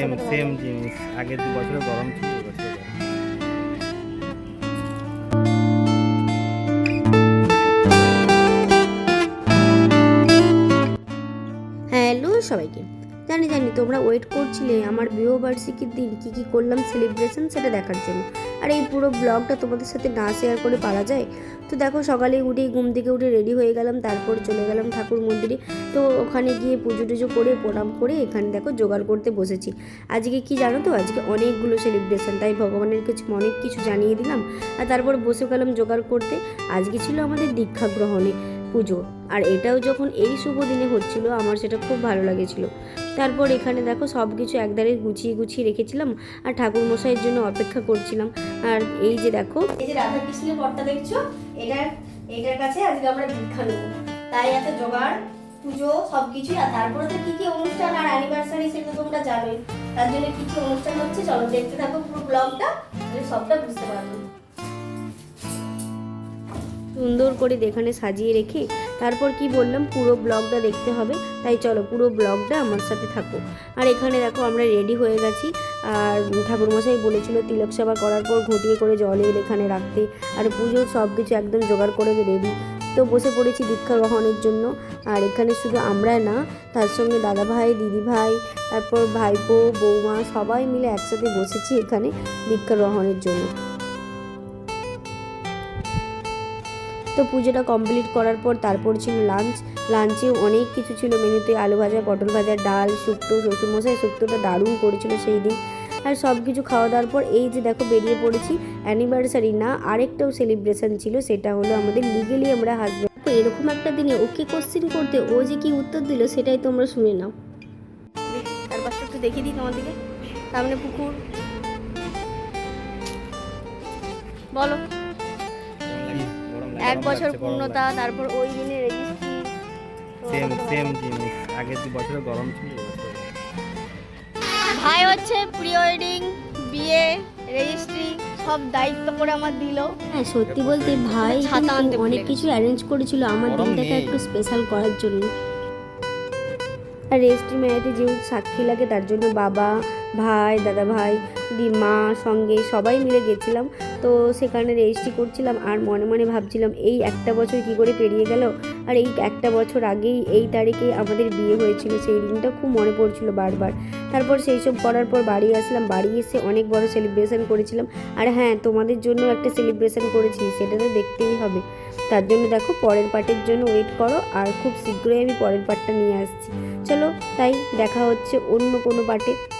Same জিনিস। আগের দু বছরে গরম ছিল। হ্যালো সবাইকে। জানি জানি, তোমরা ওয়েট করছিলে আমার বিবাহবার্ষিকীর দিন কী কী করলাম সেলিব্রেশন সেটা দেখার জন্য। আর এই পুরো ব্লগটা তোমাদের সাথে না শেয়ার করে পারা যায়? তো দেখো সকালে উঠেই ঘুম থেকে উঠে রেডি হয়ে গেলাম, তারপর চলে গেলাম ঠাকুর মন্দিরে। তো ওখানে গিয়ে পুজো টুজো করে প্রণাম করে এখানে দেখো জোগাড় করতে বসেছি। আজকে কি জানো তো? আজকে অনেকগুলো সেলিব্রেশন তাই ভগবানের কাছে অনেক কিছু জানিয়ে দিলাম। আর তারপর বসে গেলাম জোগাড় করতে। আজকে ছিল আমাদের দীক্ষা গ্রহণে। পুজো। আর এটাও যখন এই শুভ দিনে হচ্ছিল, আমার সেটা খুব ভালো লাগেছিল। তারপর এখানে দেখো সব কিছু একদারে গুছিয়ে গুছিয়ে রেখেছিলাম, আর ঠাকুর মশাইয়ের জন্য অপেক্ষা করছিলাম। আর এই যে দেখো, এই যে রাধা কৃষ্ণের পটটা দেখছ? এটার এটার কাছে আজকে আমরা দীক্ষা নেব। তাই এত জোগাড়, পুজো সব কিছুই আর তারপরে তো কি কি অনুষ্ঠান আর অ্যানিভার্সারি সেটা তোমরা জানোই। তার জন্য কি কি অনুষ্ঠান হচ্ছে, চলো দেখতে থাকো পুরো ব্লগটা সবটা বুঝতে পারব। সুন্দর করে এখানে সাজিয়ে রেখে তারপর কি বললাম, পুরো ব্লগটা দেখতে হবে। তাই চলো পুরো ব্লগটা আমার সাথে থাকো। আর এখানে দেখো আমরা রেডি হয়ে গেছি। আর ঠাকুরমশাই বলেছিল তিলক সেবা করার পর ঘটিয়ে করে জলে এখানে রাখতে। আর পুজোর সব কিছু একদম জোগাড় করে রেডি। তো বসে পড়েছি দীক্ষা গ্রহণের জন্য। আর এখানে শুধু আমরা না, তার সঙ্গে দাদা ভাই, দিদি ভাই, তারপর ভাইপো, বৌমা সবাই মিলে একসাথে বসেছি এখানে দীক্ষা গ্রহণের জন্য। তো পুজোটা কমপ্লিট করার পর তারপর ছিল লাঞ্চ লাঞ্চে অনেক কিছু ছিল, মেনুতে আলু ভাজা, পটল ভাজা, ডাল, শুক্তো, শ্বশুরমশাই শুক্তোটা দারুণ করেছিল সেই দিন। আর সব কিছু খাওয়া দাওয়ার পর এই যে দেখো বেরিয়ে পড়েছি অ্যানিভার্সারি না, আরেকটাও সেলিব্রেশন ছিল, সেটা হলো আমাদের লিগেলি আমরা হাজব্যান্ড তো এরকম একটা দিনে ওকে কোশ্চেন করতে, ও যে কি উত্তর দিল সেটাই তোমরা শুনে নাও। চারপাশটা একটু দেখিয়ে দিই তোমাদেরকে সামনে পুকুর। বলো। এক বছর পূর্ণতা তারপর ওই দিনে রেজিস্ট্রি। সেম সেম জিনিস। আগের দু বছরে গরম ছিল ভাই হচ্ছে প্রি ওয়েডিং বিয়ে রেজিস্ট্রি সব দায়িত্ব করে আমার দিল। হ্যাঁ সত্যি বলতে ভাই ছাতা আনতে অনেক কিছু অ্যারেঞ্জ করেছিল আমার দিনটাকে একটু স্পেশাল করার জন্য। আর রেজিস্ট্রি মেয়েতে যেহেতু সাক্ষী লাগে তার জন্য বাবা ভাই, দাদা ভাই দি মা সঙ্গে সবাই মিলে গেছিলাম। তো সেখানে রেজিস্ট্রি করছিলাম আর মনে মনে ভাবছিলাম, এই একটা বছর কি করে পেরিয়ে গেল? আর এই একটা বছর আগেই এই তারিখে আমাদের বিয়ে হয়েছিল, সেই দিনটা খুব মনে পড়ছিল বারবার। তারপর সেই সব করার পর বাড়ি আসলাম, বাড়ি এসে অনেক বড় সেলিব্রেশন করেছিলাম। আর হ্যাঁ তোমাদের জন্য একটা সেলিব্রেশন করেছি, সেটা তো দেখতেই হবে। তার জন্য দেখো, পরের পার্টের জন্য ওয়েট করো আর খুব শীঘ্রই আমি পরের পার্টটা নিয়ে আসছি। চলো, তাই দেখা হচ্ছে অন্য কোনো পার্টে।